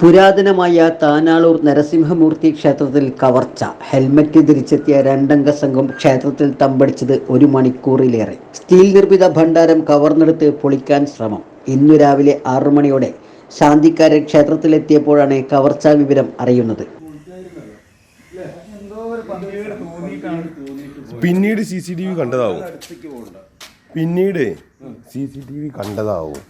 പുരാതനമായ താനാളൂർ നരസിംഹമൂർത്തി ക്ഷേത്രത്തിൽ കവർച്ച. ഹെൽമറ്റ് ധരിച്ചെത്തിയ രണ്ടംഗ സംഘം ക്ഷേത്രത്തിൽ തമ്പടിച്ചത് ഒരു മണിക്കൂറിലേറെ. സ്റ്റീൽ നിർമ്മിത ഭണ്ഡാരം കവർന്നെടുത്ത് പൊളിക്കാൻ ശ്രമം. ഇന്നു രാവിലെ ആറു മണിയോടെ ശാന്തിക്കാരൻ ക്ഷേത്രത്തിലെത്തിയപ്പോഴാണ് കവർച്ചാ വിവരം അറിയുന്നത്. പിന്നീട് സി സി ടി വി കണ്ടതാവും. പിന്നീട് സി സി ടി വി കണ്ടതാവും.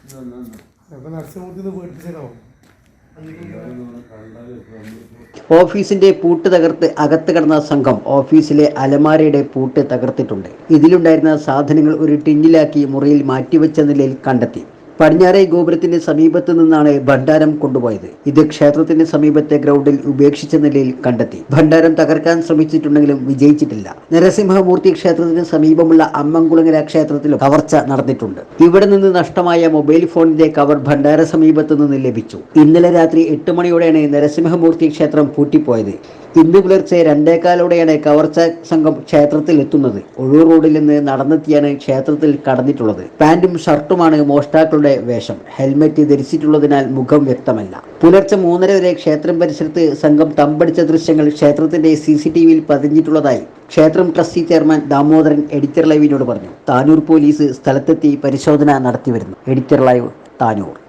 ഓഫീസിന്റെ പൂട്ട് തകർത്ത് അകത്ത് കടന്ന സംഘം ഓഫീസിലെ അലമാരയുടെ പൂട്ട് തകർത്തിട്ടുണ്ട്. ഇതിലുണ്ടായിരുന്ന സാധനങ്ങൾ ഒരു ടിന്നിലാക്കി മുറിയിൽ മാറ്റിവെച്ച നിലയിൽ കണ്ടെത്തി. പടിഞ്ഞാറേ ഗോപുരത്തിന്റെ സമീപത്ത് നിന്നാണ് ഭണ്ഡാരം കൊണ്ടുപോയത്. ഇത് ക്ഷേത്രത്തിന്റെ സമീപത്തെ ഗ്രൗണ്ടിൽ ഉപേക്ഷിച്ച നിലയിൽ കണ്ടെത്തി. ഭണ്ഡാരം തകർക്കാൻ ശ്രമിച്ചിട്ടുണ്ടെങ്കിലും വിജയിച്ചിട്ടില്ല. നരസിംഹമൂർത്തി ക്ഷേത്രത്തിന് സമീപമുള്ള അമ്മൻകുളങ്ങര ക്ഷേത്രത്തിലും കവർച്ച നടന്നിട്ടുണ്ട്. ഇവിടെ നിന്ന് നഷ്ടമായ മൊബൈൽ ഫോണിന്റെ കവർ ഭണ്ഡാര സമീപത്ത് നിന്ന് ലഭിച്ചു. ഇന്നലെ രാത്രി എട്ട് മണിയോടെയാണ് നരസിംഹമൂർത്തി ക്ഷേത്രം പൂട്ടിപ്പോയത്. ഇന്ന് പുലർച്ചെ രണ്ടേക്കാലോടെയാണ് കവർച്ച സംഘം ക്ഷേത്രത്തിൽ എത്തുന്നത് ഒഴൂർ റോഡിൽ നിന്ന് നടന്നെത്തിയാണ് ക്ഷേത്രത്തിൽ കടന്നിട്ടുള്ളത്. പാന്റും ഷർട്ടുമാണ് മോഷ്ടാക്കളുടെ വേഷം. ഹെൽമെറ്റ് ധരിച്ചിട്ടുള്ളതിനാൽ മുഖം വ്യക്തമല്ല. പുലർച്ചെ മൂന്നര വരെ ക്ഷേത്രം പരിസരത്ത് സംഘം തമ്പടിച്ച ദൃശ്യങ്ങൾ ക്ഷേത്രത്തിന്റെ സി സി ടി വിയിൽ പതിഞ്ഞിട്ടുള്ളതായി ക്ഷേത്രം ട്രസ്റ്റി ചെയർമാൻ ദാമോദരൻ എഡിറ്റർ ലൈവിനോട് പറഞ്ഞു. താനൂർ പോലീസ് സ്ഥലത്തെത്തി പരിശോധന നടത്തിവരുന്നു. Editor live Tanur.